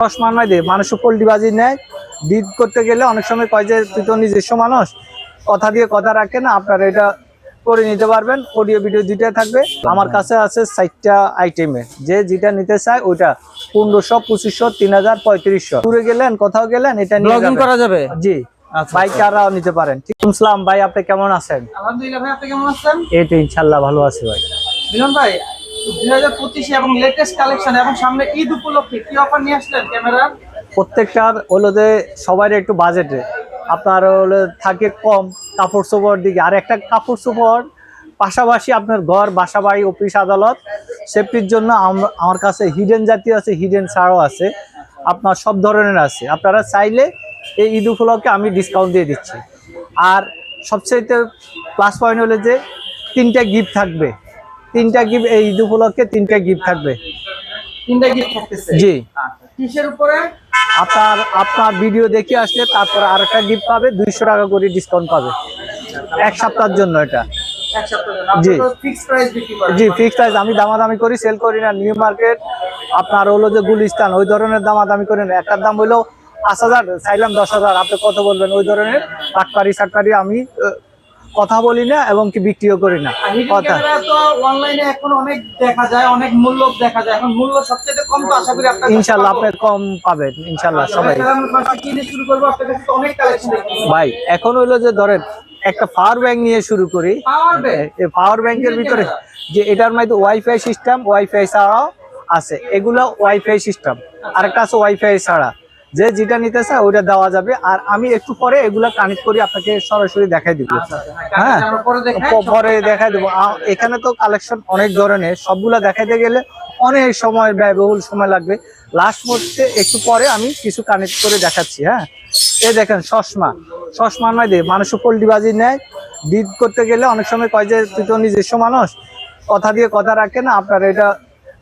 চশমার মধ্যে মানুষ পোল্ট্রিবাজি নেয়। বিদ করতে গেলে অনেক সময় কয় যে তুই তো নিজস্ব মানুষ। কথা দিয়ে কথা রাখে না। আপনারা এটা করে নিতে পারবেন। অডিও ভিডিও দুইটা থাকবে। আমার কাছে আছে চারটা আইটেমে যে যেটা নিতে চায় ওইটা পনেরোশো পঁচিশশো তিন হাজার পঁয়ত্রিশশো। দূরে গেলেন কোথাও গেলেন এটা নিয়ে করা যাবে? জি। আচ্ছা, বাইকাররাও নিতে পারেন। ঠিক ভাই আপনি কেমন আছেন? আলহামদুলিল্লাহ ভাই আপনি কেমন আছেন? এই তো ইনশাল্লাহ ভালো আছি ভাই। মিলন ভাই দুই হাজার পঁচিশে এবং লেটেস্ট কালেকশন এবং সামনে ঈদ উপলক্ষে কি অফার নিয়ে আসলেন ক্যামেরার প্রত্যেকটার হলো যে সবার একটু বাজেটে আপনার হলো থাকে কম কাপড় চোপড় দিকে। আর একটা কাপড় চোপড় পাশাপাশি আপনার ঘর বাসা বাড়ি অফিস, আদালত সেফটির জন্য আম- আমার কাছে হিডেন জাতীয় আছে হিডেন ছাড়ও আছে। আপনার সব ধরনের আছে। আপনারা চাইলে এই ঈদ উপলক্ষে আমি ডিসকাউন্ট দিয়ে দিচ্ছি। আর সবচেয়ে প্লাস পয়েন্ট হলো যে তিনটা গিফট থাকবে। তিনটা গিফট এই ঈদ উপলক্ষে তিনটা গিফট থাকবে। তিনটা গিফট থাকতেছে? জি। আচ্ছা, কিসের উপরে? আপনার আপনার ভিডিও দেখে আসলে তারপর আর একটা গিফট পাবে দুইশো টাকা করে ডিসকাউন্ট পাবে। এক সপ্তাহের জন্য এটা। এক সপ্তাহ জি। ফিক্সড প্রাইস বিক্রি করেন। জি ফিক্সড প্রাইস আমি দামাদামি করি সেল করি না নিউ মার্কেট আপনার হলো যে গুলিস্তান ওই ধরনের দামাদামি করি না। একটার দাম হইল পাঁচ হাজার চাইলাম দশ হাজার। আপনি কত বলবেন? ওই ধরনের টাটকারি সাটকারি আমি কথা বলি না এবং কি বিক্রিও করি না। কথা। অনলাইনে এখন অনেক দেখা যায় অনেক মূল্য দেখা যায়। এখন মূল্য সবচেয়ে কম তো আশা করি আপনার পাবো। আপনি কম পাবেন ইনশাল্লাহ সবাই। কিনে শুরু করব আপনার কাছে অনেক কালেকশন ভাই এখন হইল যে ধরেন একটা পাওয়ার ব্যাংক নিয়ে শুরু করি। পাওয়ার ব্যাংক এই পাওয়ার ব্যাংকের ভিতরে যে এটার মধ্যে ওয়াইফাই সিস্টেম ওয়াইফাই ছাড়াও আছে। এগুলো ওয়াইফাই সিস্টেম আরেকটা আছে ওয়াইফাই ছাড়া। যে যেটা নিতে চায় ওইটা দেওয়া যাবে। আর আমি একটু পরে এগুলা কানেক্ট করে আপনাকে সরাসরি দেখাই দিব। হ্যাঁ পরে দেখাই প- পরে দেখাই দেবো। এখানে তো কালেকশন অনেক ধরনের সবগুলা দেখাইতে গেলে অনেক সময় ব্যয়বহুল সময় লাগবে। লাস্ট মধ্যে একটু পরে আমি কিছু কানেক্ট করে দেখাচ্ছি হ্যাঁ। এই দেখেন চশমা। চশমা নয় মধ্যে মানুষ পোল্ট্রিবাজি নেয়। বিদ করতে গেলে অনেক সময় কয় যে তুই তো নিজস্ব মানুষ কথা দিয়ে কথা রাখে না আপনারা এটা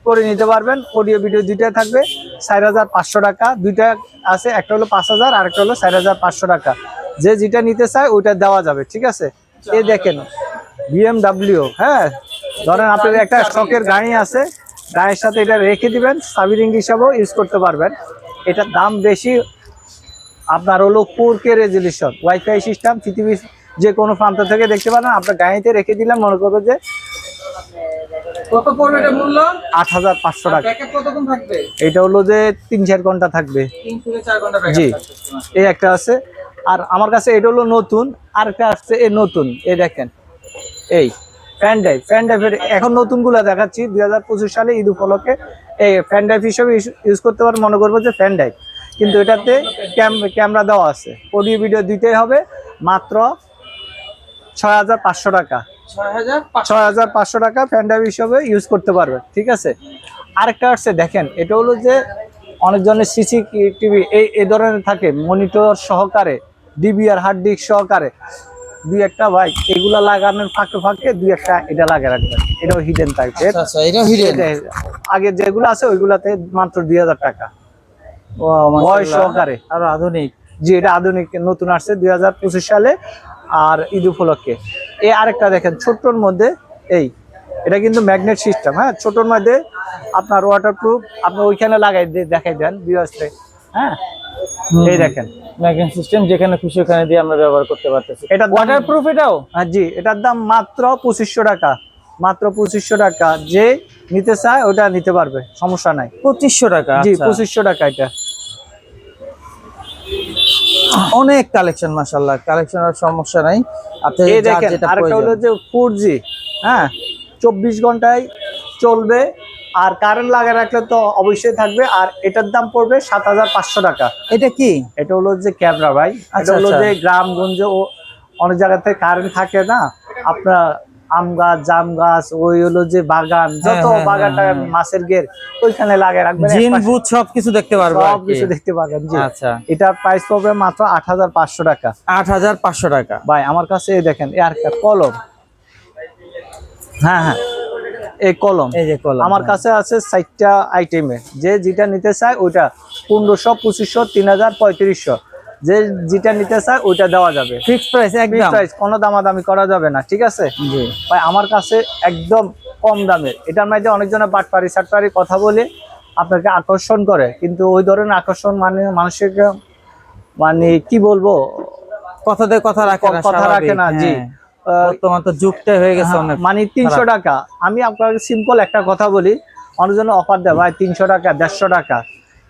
করে নিতে পারবেন। অডিও ভিডিও দুইটা থাকবে। চার হাজার পাঁচশো টাকা। দুইটা আছে, একটা হলো পাঁচ হাজার আর একটা হলো চার হাজার পাঁচশো টাকা। যে যেটা নিতে চায়, ওইটা দেওয়া যাবে, ঠিক আছে? এ দেখেন বিএমডাব্লিউ হ্যাঁ? ধরেন আপনার একটা শখের গাড়ি আছে, গাড়ির সাথে এটা রেখে দিবেন, সাবিরিং হিসাবেও ইউজ করতে পারবেন। এটার দাম বেশি, আপনার হলো four K resolution WiFi system পৃথিবীর যে কোনো প্রান্ত থেকে দেখতে পারেন, আপনার গাড়িতে রেখে দিলাম, মনে করব যে কত পড়বে এটা মূল্য? টাকা। প্যাকেট কতক্ষণ থাকবে? এটা হলো যে তিন চার ঘণ্টা থাকবে। থেকে ঘণ্টা জি। এই একটা আছে। আর আমার কাছে এটা হলো নতুন। আর একটা আসছে এই নতুন। এই দেখেন। এই এখন নতুনগুলো দেখাচ্ছি। দুই হাজার পঁচিশ সালে ঈদ উপলক্ষে এই ফ্যান ড্রাইভ হিসেবে ইউজ করতে পারেন মনে করব যে ফ্যান ড্রাইভ কিন্তু এটাতে ক্যামেরা দেওয়া আছে। অডিও ভিডিও দিতেই হবে। মাত্র ছয় হাজার পাঁচশো টাকা। ছয় হাজার পাঁচশো টাকা। ফ্যান ড্রাইভ হিসেবে ইউজ করতে পারবে ঠিক আছে? আরেকটা হচ্ছে দেখেন এটা হলো যে অনেকজনের সিসি টিভি এই এই ধরনের থাকে মনিটর সহকারে ডিবিআর হার্ড ডিস্ক সহকারে। দুই একটা বাইক এগুলা লাগানোর ফাঁকে ফাঁকে দুই একটা এটা লাগিয়ে রাখবেন। এটাও হিডেন টাইপের আচ্ছা হিডেন আগে যেগুলো আছে ওইগুলাতে মাত্র দুই হাজার টাকা। বয়স সহকারে। আর আধুনিক। জি এটা আধুনিক নতুন আসছে দুই হাজার পঁচিশ সালে আর ঈদ উপলক্ষে। এই আরেকটা দেখেন ছোট্টর মধ্যে এই এটা কিন্তু ম্যাগনেট সিস্টেম হ্যাঁ? ছোটর মধ্যে আপনার ওয়াটারপ্রুফ আপনি ওইখানে লাগাই দিয়ে দেখাই দেন বিয়সে হ্যাঁ? এই দেখেন। ম্যাগনেট সিস্টেম যেখানে খুশি ওখানে দিয়ে আমরা ব্যবহার করতে পারতেছি। এটা ওয়াটারপ্রুফ এটাও? হ্যাঁ জি এটার দাম মাত্র পঁচিশশো টাকা। মাত্র পঁচিশশো টাকা। যে নিতে চায় ওটা নিতে পারবে সমস্যা নাই। পঁচিশশো টাকা জি আচ্ছা। পঁচিশশো টাকা এটা। অনেক কালেকশন মাশাল্লাহ কালেকশনের সমস্যা নাই। আপনি এই দেখেন আরেকটা হলো যে ফোর জি হ্যাঁ চব্বিশ ঘন্টায় চলবে আর কারেন্ট লাগা রাখলে তো অবশ্যই থাকবে আর এটার দাম পড়বে সাত হাজার পাঁচশো টাকা। এটা কি? এটা হলো যে ক্যামেরা ভাই। এটা আচ্ছা, হলো আচ্ছা। যে গ্রামগঞ্জে ও অনেক জায়গাতে কারেন্ট থাকে না আপনার আম গাছ জাম গাছ ওই হলো যে বাগান যত হ্যাঁ, হ্যাঁ, বাগান হ্যাঁ, টাগান মাছের গের ওইখানে লাগে রাখবেন। জিন বুথ সবকিছু দেখতে পারব সবকিছু দেখতে পাবেন জি। আচ্ছা। এটার প্রাইস পড়বে মাত্র আট হাজার পাঁচশো টাকা। আট হাজার পাঁচশো টাকা। ভাই আমার কাছে এই দেখেন এর একটা কলম। হ্যাঁ হ্যাঁ এই কলম। এই যে কলম আমার কাছে আছে চারটা আইটেমে যে যেটা নিতে চায় ওইটা পনেরোশো পঁচিশশো তিন হাজার পঁয়ত্রিশশো। যে যেটা নিতে চায় ওইটা দেওয়া যাবে। ফিক্স প্রাইস একদম। প্রাইস কোনো দামাদামি করা যাবে না ঠিক আছে? জি। ভাই আমার কাছে একদম কম দামের। এটার মধ্যে অনেকজনের বাটপারি সাটপারি কথা বলে আপনাকে আকর্ষণ করে কিন্তু ওই ধরনের আকর্ষণ মানে মানুষের মানে কি বলব? কথা দিয়ে কথা রাখে না কথা রাখে না, জি। হ্যাঁ। বর্তমান তো যুগটাই হয়ে গেছে অনেক মানে তিনশো টাকা। আমি আপনাকে সিম্পল একটা কথা বলি অনেক অফার দেয় ভাই তিনশো টাকা দেড়শো টাকা।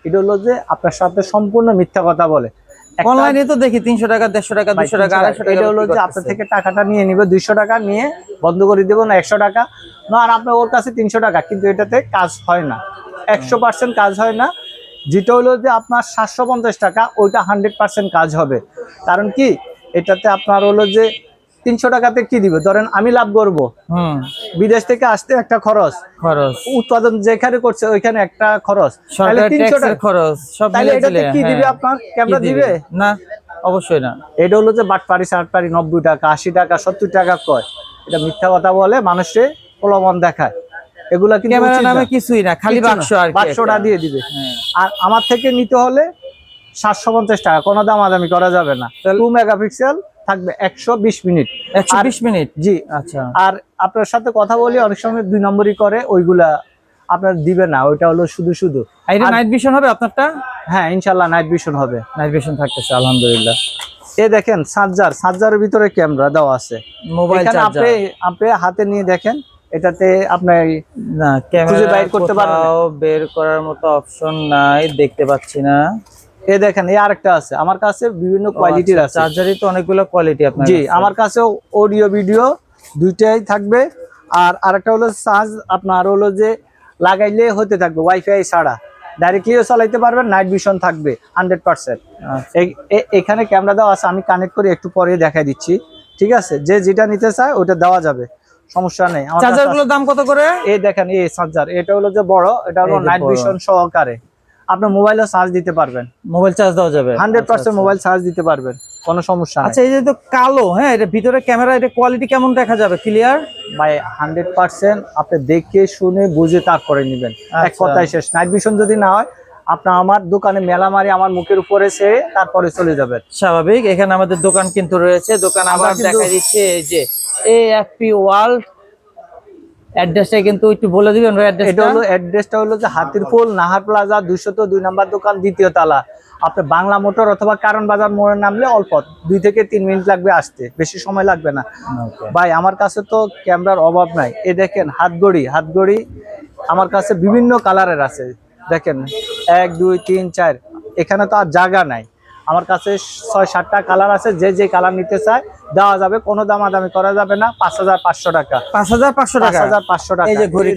এটা হলো যে আপনার সাথে সম্পূর্ণ মিথ্যা কথা বলে। অনলাইনে তো দেখি তিনশো টাকা দেড়শো টাকা দুশো টাকা 300 আড়াইশো টাকা এটা হলো যে আপনার থেকে টাকাটা নিয়ে নিবে দুইশো টাকা নিয়ে বন্ধ করে দেবো না একশো টাকা। না আর আপনার ওর কাছে তিনশো টাকা কিন্তু এটাতে কাজ হয় না। একশো পার্সেন্ট কাজ হয় না। যেটা হলো যে আপনার সাতশো পঞ্চাশ টাকা ওইটা হান্ড্রেড পার্সেন্ট কাজ হবে। কারণ কি? এটাতে আপনার হলো যে তিনশো টাকাতে কি দিবে? ধরেন আমি লাভ করব। বিদেশ থেকে আসতে একটা খরচ। খরচ। উৎপাদন যেখানে করছে ওইখানে একটা খরচ। তিনশো টাকা খরচ তাহলে এটাতে কি দিবে হ্যাঁ। আপনার? ক্যামেরা দিবে? না অবশ্যই না। এটা হলো যে বাটপাড়ি সাটপাড়ি নব্বই টাকা আশি টাকা সত্তর টাকা কয়? এটা মিথ্যা কথা বলে মানুষে প্রলোভন দেখায়। এগুলা কিন্তু ক্যামেরা নামে না। কিছুই না খালি। বাক্স আর বাক্সটা দিয়ে দিবে। হ্যাঁ। আর আমার থেকে নিতে হলে সাতশো পঞ্চাশ টাকা কোনো দামাদামি করা যাবে না। টু মেগাপিক্সেল থাকবে একশো বিশ মিনিট। একশো মিনিট? জি আচ্ছা। আর আপনার সাথে কথা বলি অনেক সময় দুই নম্বরই করে ওইগুলা আপনার দিবে না ওইটা হলো শুধু শুধু। এটা নাইট ভিশন হবে আপনারটা? হ্যাঁ ইনশাল্লাহ নাইট ভিশন হবে। নাইট ভিশন থাকতেছে আলহামদুলিল্লাহ। এ দেখেন সার্জার সার্জারের ভিতরে ক্যামেরা দেওয়া আছে। মোবাইল আপনি আপনি হাতে নিয়ে দেখেন এটাতে আপনার না ক্যামেরা বাইর করতে বের করার মতো অপশন নাই দেখতে পাচ্ছি না। এ দেখেন এই আরেকটা আছে। আমার কাছে বিভিন্ন কোয়ালিটির আছে। চার্জারই তো অনেকগুলো কোয়ালিটি আপনার জি আমার কাছে অডিও ভিডিও দুইটাই থাকবে। আর আরেকটা হলো চার্জ আপনার হলো যে লাগাইলে হতে থাকবে ওয়াইফাই ছাড়া। ডাইরেক্টলিও চালাইতে পারবেন নাইট ভিশন থাকবে হান্ড্রেড পার্সেন্ট আচ্ছা। এখানে ক্যামেরা দেওয়া আছে আমি কানেক্ট করে একটু পরে দেখাই দিচ্ছি। ঠিক আছে? যে যেটা নিতে চায় ওটা দেওয়া যাবে। সমস্যা নেই। আমার চার্জারগুলোর দাম কত করে? এই দেখেন এই চার্জার এটা হলো যে বড় এটা হলো নাইট। ভিশন সহকারে। আপনার মোবাইলও চার্জ দিতে পারবেন। মোবাইল চার্জ দেওয়া যাবে। হান্ড্রেড আচ্ছা, পার্সেন্ট আচ্ছা। মোবাইল চার্জ দিতে পারবেন কোনো সমস্যা আচ্ছা এই যে তো কালো হ্যাঁ এটা ভিতরে ক্যামেরা এটা কোয়ালিটি কেমন দেখা যাবে? ক্লিয়ার ভাই হান্ড্রেড পার্সেন্ট আপনি দেখে শুনে বুঝে তারপরে নেবেন। এক আচ্ছা। কথায় শেষ। নাইট ভিশন যদি না হয় আপনার আমার দোকানে মেলা মারি আমার মুখের উপরে সে তারপরে চলে যাবেন। স্বাভাবিক এখানে আমাদের দোকান কিন্তু রয়েছে। দোকান আবার দেখা দিচ্ছে এই যে এএফপি ওয়ার্ল্ড অ্যাড্রেসটা কিন্তু একটু বলে দিবেন এটা হলো অ্যাড্রেসটা হলো যে হাতিরপুল নাহার প্লাজা দুইশত দুই নাম্বার দোকান দ্বিতীয় তালা। আপনি বাংলা মোটর অথবা কারণ বাজার মোড়ে নামলে অল্প দুই থেকে তিন মিনিট লাগবে আসতে বেশি সময় লাগবে না। ভাই আমার কাছে তো ক্যামেরার অভাব নাই। এ দেখেন হাতগড়ি হাতগড়ি আমার কাছে বিভিন্ন কালারের আছে। দেখেন এক দুই তিন চার এখানে তো আর জায়গা নাই। আমার কাছে ছয় সাতটা কালার আছে যে যে কালার নিতে চায় দেওয়া যাবে কোনো দামাদামি করা যাবে না পাঁচ হাজার পাঁচশো টাকা। পাঁচ হাজার পাঁচশো টাকা? হাজার পাঁচশো টাকা। এই যে ঘড়ি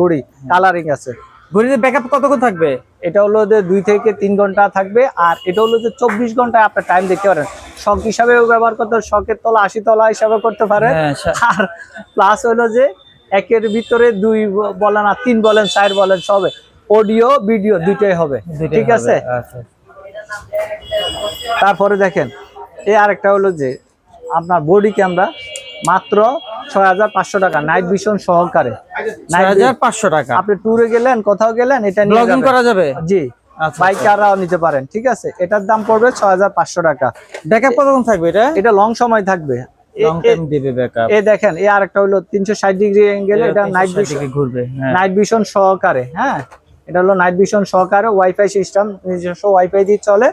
ঘড়ি কালারিং আছে। ঘড়িতে ব্যাকআপ কতক্ষণ থাকবে? এটা হলো যে দুই থেকে তিন ঘণ্টা থাকবে আর এটা হলো যে চব্বিশ ঘন্টায় আপনার টাইম দেখতে পারেন। শখ হিসাবে ব্যবহার করতে শখের তলা আশি তলা হিসাবে করতে পারেন। হ্যাঁ, আর প্লাস হলো যে একের ভিতরে দুই বলেন আর তিন বলেন চার বলেন সবে অডিও ভিডিও দুইটাই হবে। ঠিক আছে? আচ্ছা। তারপরে দেখেন এই আরেকটা হলো যে আপনার বডি ক্যামেরা মাত্র ছয় হাজার পাঁচশো টাকা নাইট ভিশন সহকারে। ছয় হাজার পাঁচশো টাকা। আপনি ট্যুরে গেলেন কোথাও গেলেন এটা নিয়ে করা যাবে? জি আচ্ছা, বাইকাররাও নিতে পারেন ঠিক আছে? এটার দাম পড়বে ছয় হাজার পাঁচশো টাকা। ব্যাকআপ কতক্ষণ থাকবে এটা? এটা লং সময় থাকবে। এ- এ- এ দেখেন এই আরেকটা হলো তিনশো ষাট ডিগ্রি অ্যাঙ্গেলে এটা নাইট ভিশন ঘুরবে হ্যাঁ। নাইট ভিশন সহকারে হ্যাঁ? এটা হলো নাইট ভিশন সহকারে ওয়াইফাই সিস্টেম নিজস্ব ওয়াইফাই দিয়ে চলে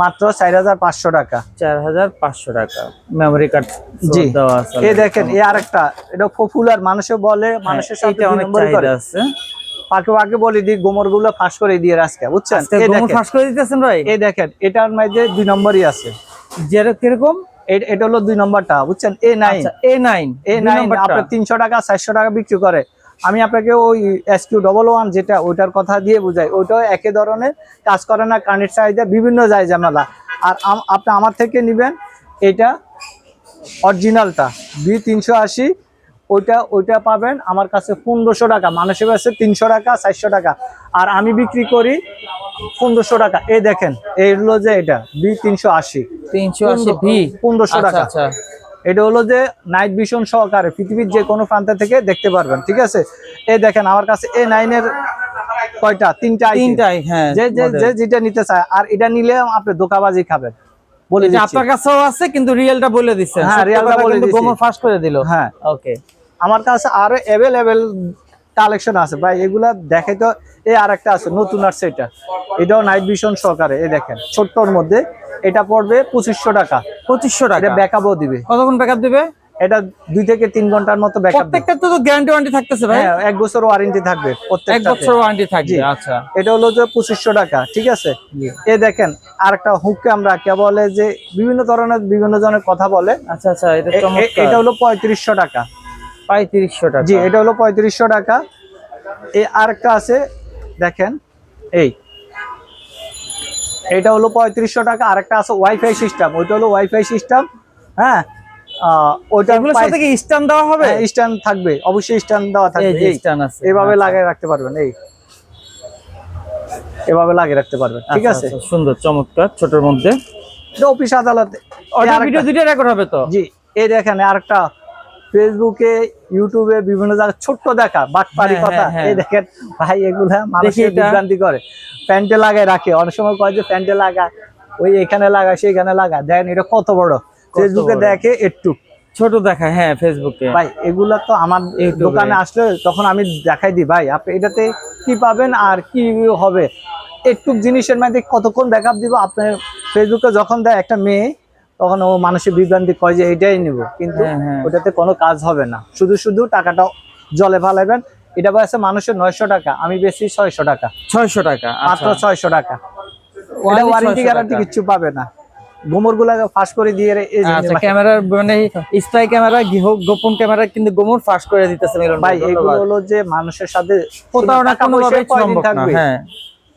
মাত্র চার হাজার পাঁচশো টাকা। চার হাজার পাঁচশো টাকা। মেমোরি কার্ড জি। এই দেখেন এই আরেকটা এটা পপুলার মানুষে বলে মানুষের সাথে অনেক চাহিদা আছে। পাকে পাকে বলে দিই গোমরগুলো ফাঁস করে দিয়ে আজকে বুঝছেন ফাঁস করে দিতেছেন ভাই? এই দেখেন এটার মধ্যে দুই নম্বরই আছে। যেরকম কীরকম? এটা হলো দুই নম্বরটা বুঝছেন? এ নাইন আচ্ছা এ নাইন এ নাইন আপনার তিনশো টাকা চারশো টাকা বিক্রি করে। আমি আপনাকে ওই এস কিউ ডবল ওয়ান যেটা ওইটার কথা দিয়ে বুঝাই ওইটাও একই ধরনের কাজ করে না কানেক্ট চাহিদা বিভিন্ন যায় ঝামেলা আর আপনি আমার থেকে নেবেন এটা অরিজিনালটা বি তিনশো আশি ওইটা ওইটা পাবেন আমার কাছে পনেরোশো টাকা মানুষের কাছে তিনশো টাকা চারশো টাকা। আর আমি বিক্রি করি পনেরোশো টাকা। এই দেখেন এই হলো যে এটা বি তিনশো আশি তিনশো আশি বি পনেরোশো আচ্ছা টাকা। আচ্ছা। এটা হলো যে নাইট ভিশন সহকারে পৃথিবীর যে কোনো প্রান্ত থেকে দেখতে পারবেন ঠিক আছে? এই দেখেন আমার কাছে এ নাইনের কয়টা? তিনটা। তিনটাই হ্যাঁ যে যে যে যেটা নিতে চায় আর এটা নিলে আপনি দোকাবাজি খাবেন। বলে দিচ্ছি। আপনার কাছেও আছে কিন্তু রিয়েলটা বলে দিচ্ছে হ্যাঁ, সত্য real টা কথা বলে। গোমর ফাঁস করে দিল। হ্যাঁ। ওকে আমার কাছে আরও অ্যাভেলেবেল কালেকশন আছে। ভাই এগুলা দেখে তো এই আর একটা আছে নতুন আসছে এটা। এটাও নাইট ভিশন সহকারে এই দেখেন ছোট্টর মধ্যে। এটা পড়বে পঁচিশশো টাকা। পঁচিশশো টাকা? ব্যাকআপও দিবে। কতক্ষণ ব্যাকআপ দিবে? এটা দুই থেকে তিন ঘণ্টার মতো ব্যাকআপ প্রত্যেকটা তো গ্যারান্টি ওয়ারেন্টি থাকতেছে ভাই। হ্যাঁ এক বছর ওয়ারেন্টি থাকবে এক বছর ওয়ারেন্টি থাকবে আচ্ছা। এটা হলো যে পঁচিশশো টাকা ঠিক আছে? এ দেখেন আর একটা হুককে আমরা কে বলে যে বিভিন্ন ধরনের বিভিন্ন জনের কথা বলে। আচ্ছা আচ্ছা এটা চমৎকার। হলো টাকা। পঁয়ত্রিশশো টাকা। জি এটা হলো পঁয়ত্রিশশো টাকা। এই আরেকটা আছে দেখেন এই। এটা হলো পঁয়ত্রিশশো টাকা আরেকটা আছে ওয়াইফাই সিস্টেম। ওইটা হলো ওয়াইফাই সিস্টেম হ্যাঁ? আহ, সাথে কি স্ট্যান্ড দেওয়া হবে? স্ট্যান্ড থাকবে অবশ্যই স্ট্যান্ড দেওয়া থাকবে এই, স্ট্যান্ড আছে এভাবে আচ্ছা। লাগিয়ে রাখতে পারবেন এই। এভাবে লাগিয়ে রাখতে পারবেন ঠিক আচ্ছা, আছে? আচ্ছা, সুন্দর চমৎকার ছোটর মধ্যে। এটা অফিস আদালতে ভিডিও দুইটা রেকর্ড হবে তো? জি এই দেখেন আরেকটা ফেসবুকে ইউটিউবে বিভিন্ন জায়গায় ছোট্ট দেখা বাটপারি হ্যাঁ, কথা। হ্যাঁ, হ্যাঁ। এই দেখেন ভাই এগুলা মানুষের বিভ্রান্তি করে। প্যান্টে লাগায় রাখে। অনেক সময় কয় যে প্যান্টে লাগায় ওই এখানে লাগায় সেখানে লাগায় দেখেন এটা কত বড়। ফেসবুকে দেখে একটু। ছোট দেখায় হ্যাঁ ফেসবুকে ভাই এগুলা তো আমার দোকানে আসলে তখন আমি দেখাই দিই। ভাই আপনি এটাতে কি পাবেন আর কি হবে? একটু জিনিসের মধ্যে কতক্ষণ ব্যাকআপ দিব? আপনার ফেসবুকে যখন দেয় একটা মেয়ে তখন ও মানুষের বিভ্রান্তি কয় যে এটাই নিব। কিন্তু হ্যাঁ, হ্যাঁ। ওটাতে কোনো কাজ হবে না। শুধু শুধু টাকাটা জলে ফালাবেন এটা বয়সে মানুষের নয়শো টাকা আমি বেশি ছয়শো টাকা। ছয়শো টাকা মাত্র আচ্ছা ছয়শো টাকা। Warranty 600 guarantee. কিচ্ছু পাবে না। গোমর গুলাকে ফাঁস করে দিয়ে আচ্ছা ক্যামেরার মানে স্পাই ক্যামেরা গোপন ক্যামেরা কিন্তু গোমর ফাঁস করে দিতেছে ভাই এগুলো হলো যে মানুষের সাথে প্রতারণা থাকবে? হ্যাঁ।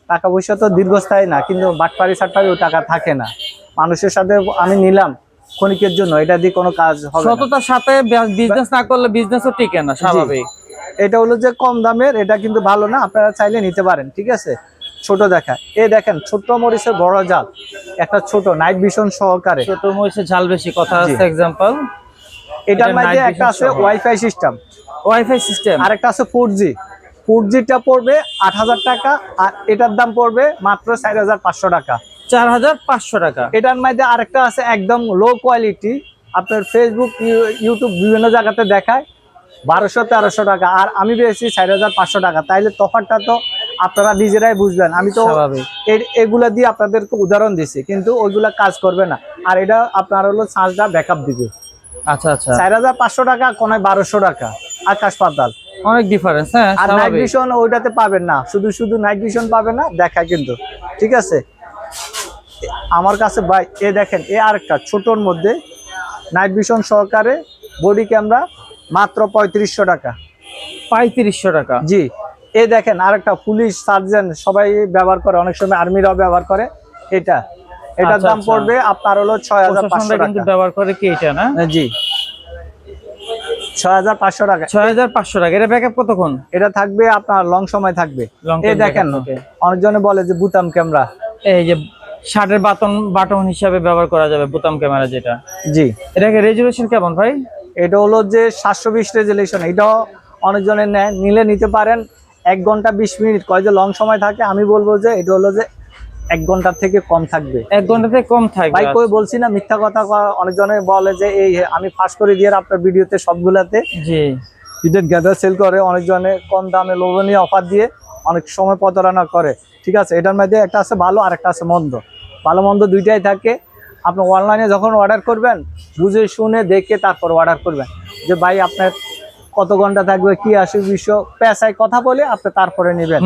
টাকা পয়সা তো দীর্ঘস্থায়ী না কিন্তু বাটপারি সাটপারি টাকা থাকে না। মানুষের সাথে আমি নিলাম ক্ষণিকের জন্য এটা দিয়ে কোনো কাজ হবে। সততার সাথে বিজনেস না করলে বিজনেসও টিকে না স্বাভাবিক। এটা হলো যে কম দামের এটা কিন্তু ভালো না আপনারা চাইলে নিতে পারেন ঠিক আছে? ছোট দেখা। এ দেখেন ছোট্ট মরিচের বড় জাল একটা ছোট নাইট ভিশন সহকারে। ছোট মহিষের জাল বেশি কথা। আছে এক্সাম্পল এটার মধ্যে একটা আছে ওয়াইফাই সিস্টেম ওয়াইফাই সিস্টেম আরেকটা আছে ফোর জি ফোর জিটা পড়বে আট হাজার টাকা আর এটার দাম পড়বে মাত্র চার হাজার পাঁচশো টাকা। চার হাজার পাঁচশো টাকা। এটার মধ্যে আরেকটা আছে একদম লো কোয়ালিটি আপনার ফেসবুক ইউটিউব বিভিন্ন জায়গাতে দেখায়। বারোশো তেরোশো টাকা। আর আমি পেয়েছি চার হাজার পাঁচশো টাকা। তাইলে তফাৎটা তো আপনারা নিজেরাই বুঝবেন। আমি তো এগুলা দিয়ে আপনাদেরকে উদাহরণ দিছি কিন্তু ওইগুলা কাজ করবে না। আর এটা আপনার হলো চার্জটা ব্যাকআপ দিবে। আচ্ছা আচ্ছা। চার হাজার পাঁচশো টাকা কোনায় বারোশো টাকা। আকাশ পাতাল। অনেক ডিফারেন্স হ্যাঁ আর নাইট ভিশন ওইটাতে পাবেন না। শুধু শুধু নাইট ভিশন পাবেন না দেখায় কিন্তু। ঠিক আছে? আমার কাছে ভাই এ দেখেন এ আরেকটা ছোটর মধ্যে নাইট ভিশন সহকারে বডি ক্যামেরা মাত্র পঁয়ত্রিশশো টাকা। পঁয়ত্রিশশো টাকা। জি এ দেখেন আরেকটা পুলিশ সার্জন সবাই ব্যবহার করে অনেক সময় আর্মিরাও ব্যবহার করে। এটা এটার আচ্ছা, দাম আচ্ছা। পড়বে আপনার হলো ছয় হাজার পাঁচশো কিন্তু টাকা। ব্যবহার করে কি এটা না? জি। ছয় হাজার পাঁচশো টাকা। ছয় হাজার পাঁচশো টাকা এটা ব্যাকআপ কতক্ষণ? এটা থাকবে আপনার লং সময় থাকবে। দেখেন অনেকজনে বলে যে বুতাম ক্যামেরা এই যে শার্টের বাটন বাটন হিসাবে ব্যবহার করা যাবে বোতাম ক্যামেরা যেটা। জি। এটাকে রেজুলেশন কেমন ভাই? এটা হলো যে সাতশো বিশ রেজুলেশন এটাও অনেকজনের নেয় নিলে নিতে পারেন। এক ঘণ্টা বিশ মিনিট কয় যে লং সময় থাকে আমি বলব যে এটা হলো যে এক ঘণ্টার থেকে কম থাকবে। এক ঘণ্টা থেকে কম থাকবে ভাই কই বলছি না মিথ্যা কথা অনেকজনে বলে যে এই আমি ফাঁস করে দিয়ে আপনার ভিডিওতে সবগুলাতে। জি। হিডেন গ্যাদার সেল করে অনেকজনে কম দামে লোভনীয় অফার দিয়ে অনেক সময় প্রতারণা করে। ঠিক আছে? এটার মধ্যে একটা আছে ভালো আর একটা আছে মন্দ। ভালো মন্দ দুইটাই থাকে। আপনি অনলাইনে যখন অর্ডার করবেন বুঝে শুনে দেখে তারপর অর্ডার করবেন। যে ভাই আপনার কত ঘণ্টা থাকবে কি আসে বিশ্ব পেশায় কথা বলে আপনি তারপরে নেবেন।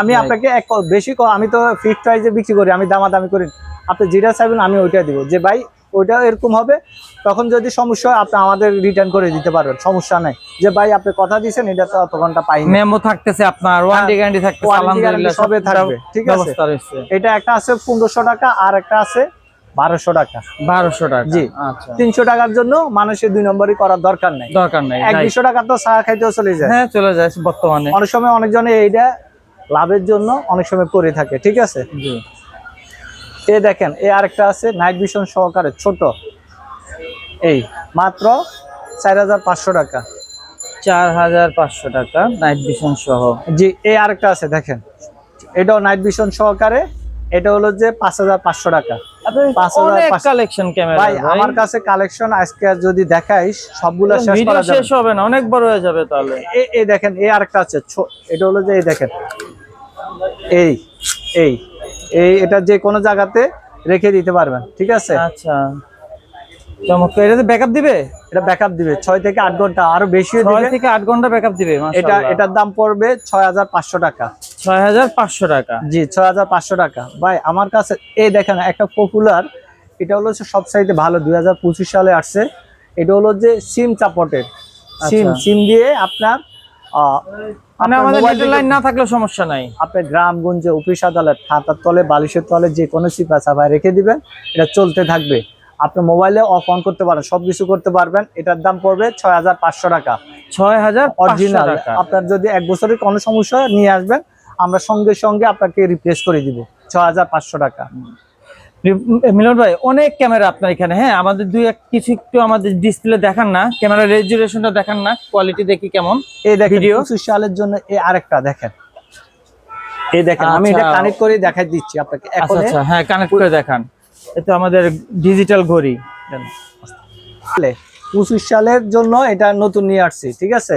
আমি আপনাকে এক বেশি আমি তো ফিক্সড প্রাইসে বিক্রি করি আমি দামাদামি করি। আপনি যেটা চাইবেন আমি ওইটা দিব। যে ভাই ওইটা এরকম হবে। তখন যদি সমস্যা হয় আপনি আমাদের রিটার্ন করে দিতে পারবেন। সমস্যা নাই। যে ভাই আপনি কথা দিয়েছেন এটা তো অত ঘণ্টা পাই মেমো থাকতেছে আপনার ওয়ারেন্টি গ্যারান্টি থাকতেছে আলহামদুলিল্লাহ সবে থাকবে, ঠিক আছে। এটা একটা আছে পনেরোশো টাকা আর একটা আছে বারোশো টাকা। বারোশো টাকা জি। আচ্ছা। তিনশো টাকার জন্য মানুষের দুই নম্বরই করার দরকার নেই। দরকার নাই এক. দুশো টাকা তো চা খাইতেও চলে যায়। হ্যাঁ চলে যায় বর্তমানে। অনেক সময় অনেকজনে এইটা লাভের জন্য অনেক সময় করে থাকে ঠিক আছে? জি। এ দেখেন এ আরেকটা আছে নাইট ভিশন সহকারে ছোট। এই মাত্র চার হাজার পাঁচশো টাকা। চার হাজার পাঁচশো টাকা নাইট ভিশন সহ। জি এই আরেকটা আছে দেখেন। এটাও নাইট ভিশন সহকারে এটা হলো যে পাঁচ হাজার পাঁচশো টাকা। কালেকশন ক্যামেরা ভাই আমার কাছে কালেকশন আজকে যদি সবগুলা শেষ করা শেষ হবে না অনেক বড় হয়ে যাবে তাহলে। এ- এই দেখেন এই আরেকটা আছে এটা হলো যে এই দেখেন। এই এই। এই এটা যে কোনো জায়গাতে রেখে দিতে পারবেন ঠিক আছে? আচ্ছা। চমৎকার। এটাতে ব্যাকআপ দিবে? এটা ব্যাকআপ দিবে ছয় থেকে আট ঘণ্টা আরও বেশিও ছয় দিবে। থেকে আট ঘণ্টা ব্যাকআপ দিবে এটা এটা এটার দাম পড়বে ছয় হাজার পাঁচশো টাকা। ছয় হাজার পাঁচশো টাকা। জি ছয় হাজার পাঁচশো টাকা। ভাই আমার কাছে এই দেখেন একটা পপুলার এটা হলো হচ্ছে সব সাইডে ভালো দুই হাজার পঁচিশ সালে আসছে। এটা হলো যে সিম চাপটের সিম আচ্ছা। সিম দিয়ে আপনার মানে আমাদের mobile লাইন না থাকলেও সমস্যা নাই। আপনার গ্রামগঞ্জে অফিস আদালত খাতার তলে বালিশের তলে যে কোনো চিপা চাপায় রেখে দিবেন এটা চলতে থাকবে। আপনার মোবাইলে অফ অন করতে পারেন সব কিছু করতে পারবেন এটার দাম পড়বে ছয় হাজার পাঁচশো টাকা। ছয় হাজার অরিজিনাল আপনার যদি এক বছরের কোনো সমস্যা নিয়ে আসবেন আমরা সঙ্গে সঙ্গে আপনাকে রিপ্লেস করে দিব ছয় হাজার পাঁচশো টাকা। মিলন ভাই অনেক ক্যামেরা আপনার এখানে হ্যাঁ? আমাদের দুই এক কিছু একটু আমাদের ডিসপ্লে দেখান না। ক্যামেরা রেজুলেশনটা দেখান না কোয়ালিটি দেখি কেমন। এই দেখেন? পঁচিশ সালের জন্য এই আরেকটা দেখেন। এই দেখেন আমি এটা আচ্ছা। কানেক্ট করে দেখাই দিচ্ছি আপনাকে। আচ্ছা এখন আচ্ছা হ্যাঁ কানেক্ট করে দেখান। এটা আমাদের ডিজিটাল ঘড়ি। পঁচিশ সালের জন্য এটা নতুন নিয়ে আসছি ঠিক আছে?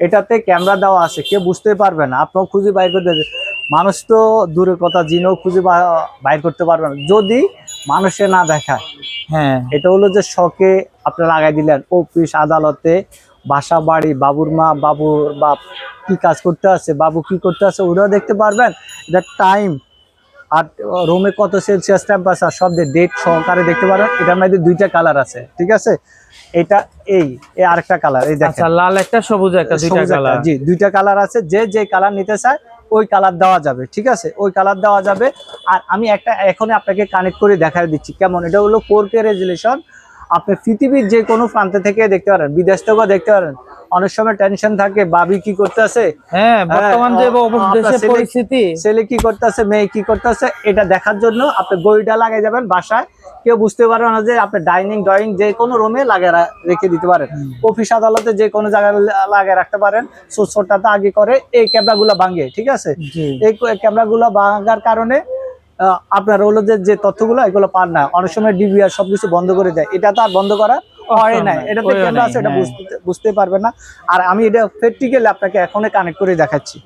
এটাতে ক্যামেরা দেওয়া আছে কেউ বুঝতে পারবে না। আপনাও খুঁজে বাইর মানুষ তো দূরের কথা জিনও খুঁজে বাইর করতে পারবে না। যদি মানুষে না দেখায় হ্যাঁ। এটা হলো যে শখে আপনি লাগাই দিলেন। অফিস আদালতে বাসা বাড়ি বাবুর মা বাবুর বাপ কি কাজ করতে আছে বাবু কি করতে আছে ওটাও দেখতে পারবেন। এটা টাইম আর রুমে কত সেলসিয়াস টেম্পারেচার সব ডেট সহকারে দেখতে পারবেন। এটার মধ্যে দুইটা কালার আছে ঠিক আছে? এটা এই এই আরেকটা কালার এই দেখেন। আচ্ছা লাল একটা সবুজ একটা দুইটা কালার জি দুইটা কালার আছে। যে যে কালার নিতে চায় ওই কালার দেওয়া যাবে, ঠিক আছে? ওই কালার দেওয়া যাবে। আর আমি একটা এখন আপনাকে কানেক্ট করে দেখা দিচ্ছি। কেমন? এটা হলো ফোর কে রেজুলেশন আপনি পৃথিবীর যে কোনো প্রান্ত থেকে দেখতে পারেন বিদেশ থেকেও দেখতে পারেন। অনেক সময় টেনশন থাকে বাবি কি করতেছে? হ্যাঁ বর্তমান যে হ্যাঁ, দেশের পরিস্থিতি। ছেলে কি করতেছে মেয়ে কি করতেছে এটা দেখার জন্য আপনি গড়িটা লাগাই যাবেন বাসায়। কেউ বুঝতে পারবে না যে আপনি ডাইনিং ড্রয়িং যে কোনো রুমে লাগিয়ে রেখে দিতে পারেন। অফিস আদালতে যে কোনো জায়গায় লাগিয়ে রাখতে পারেন। ছোটটা আগে করে এই ক্যামেরাগুলো ভাঙে ঠিক আছে? এই ক্যামেরাগুলো ভাঙার কারণে আপনার হলো যে যে তথ্যগুলো এগুলো পান না। অনেক সময় ডিবিআর সবকিছু বন্ধ করে দেয়। এটা তো আর বন্ধ করা হয় নাই, এটাতে ক্যামেরা আছে এটা হ্যাঁ। বুঝতে পারবেন না। আর আমি এটা প্র্যাকটিক্যালি আপনাকে এখনই কানেক্ট করে দেখাচ্ছি।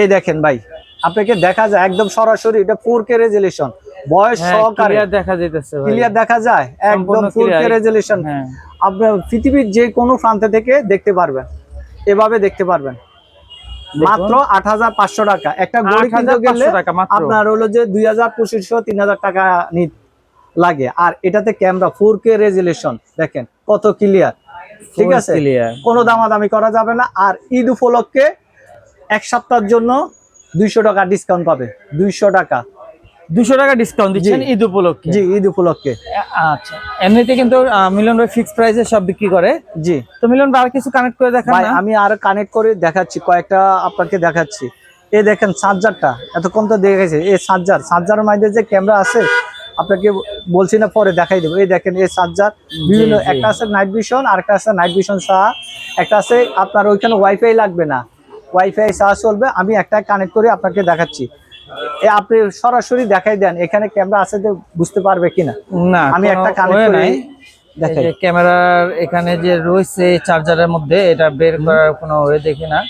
এই দেখেন ভাই আপনাকে দেখা যায় একদম সরাসরি এটা ফোর কে রেজুলেশন বয়স হ্যাঁ সহকারে। দেখা যাইতেছে ভাই। ক্লিয়ার দেখা যায়? একদম ফোর কে। রেজুলেশন হ্যাঁ। আপনার পৃথিবীর যে কোনো প্রান্ত থেকে দেখতে পারবেন। এভাবে দেখতে পারবেন। মাত্র আট হাজার পাঁচশো টাকা। একটা গড়ি কিনতে গেলে 8,500 টাকা মাত্র। আপনার হলো যে দুই হাজার পঁচিশশো তিন হাজার টাকা লাগে। আর এটাতে ক্যামেরা ফোর কে রেজুলেশন দেখেন কত ক্লিয়ার ঠিক আছে। কোনো দামাদামি করা যাবে না। আর ঈদ উপলক্ষে এক সপ্তাহের জন্য দুইশো টাকা ডিসকাউন্ট পাবে। দুইশো টাকা। দুশো টাকা ডিসকাউন্ট দিচ্ছেন। ঈদ উপলক্ষে। জি ঈদ উপলক্ষে। আচ্ছা। এমনিতে কিন্তু মিলন ভাই ফিক্স প্রাইসে সব বিক্রি করে। জি। তো মিলন ভাই আর কিছু কানেক্ট করে দেখান আমি আর কানেক্ট করে দেখাচ্ছি কয়েকটা আপনাকে দেখাচ্ছি। এই দেখেন চার্জারটা এতক্ষণ তো দেখেছে। এই চার্জার চার্জারের মধ্যে যে ক্যামেরা আছে আপনাকে বলছি না পরে দেখাই দেবো। এই দেখেন এই চার্জার বিভিন্ন একটা আছে নাইট ভিশন আর একটা আছে নাইট ভিশন সহ। একটা আছে আপনার ওইখানে ওয়াইফাই লাগবে না। ওয়াইফাই সহ চলবে আমি একটা কানেক্ট করে আপনাকে দেখাচ্ছি। আপনি সরাসরি দেখাই দেন এখানে ক্যামেরা আছে যে বুঝতে পারবে কিনা? না আমি একটা কানেক্ট করে নাই। ক্যামেরার এখানে যে রয়েছে চার্জারের মধ্যে এটা বের করার কোনো ওয়ে দেখি না।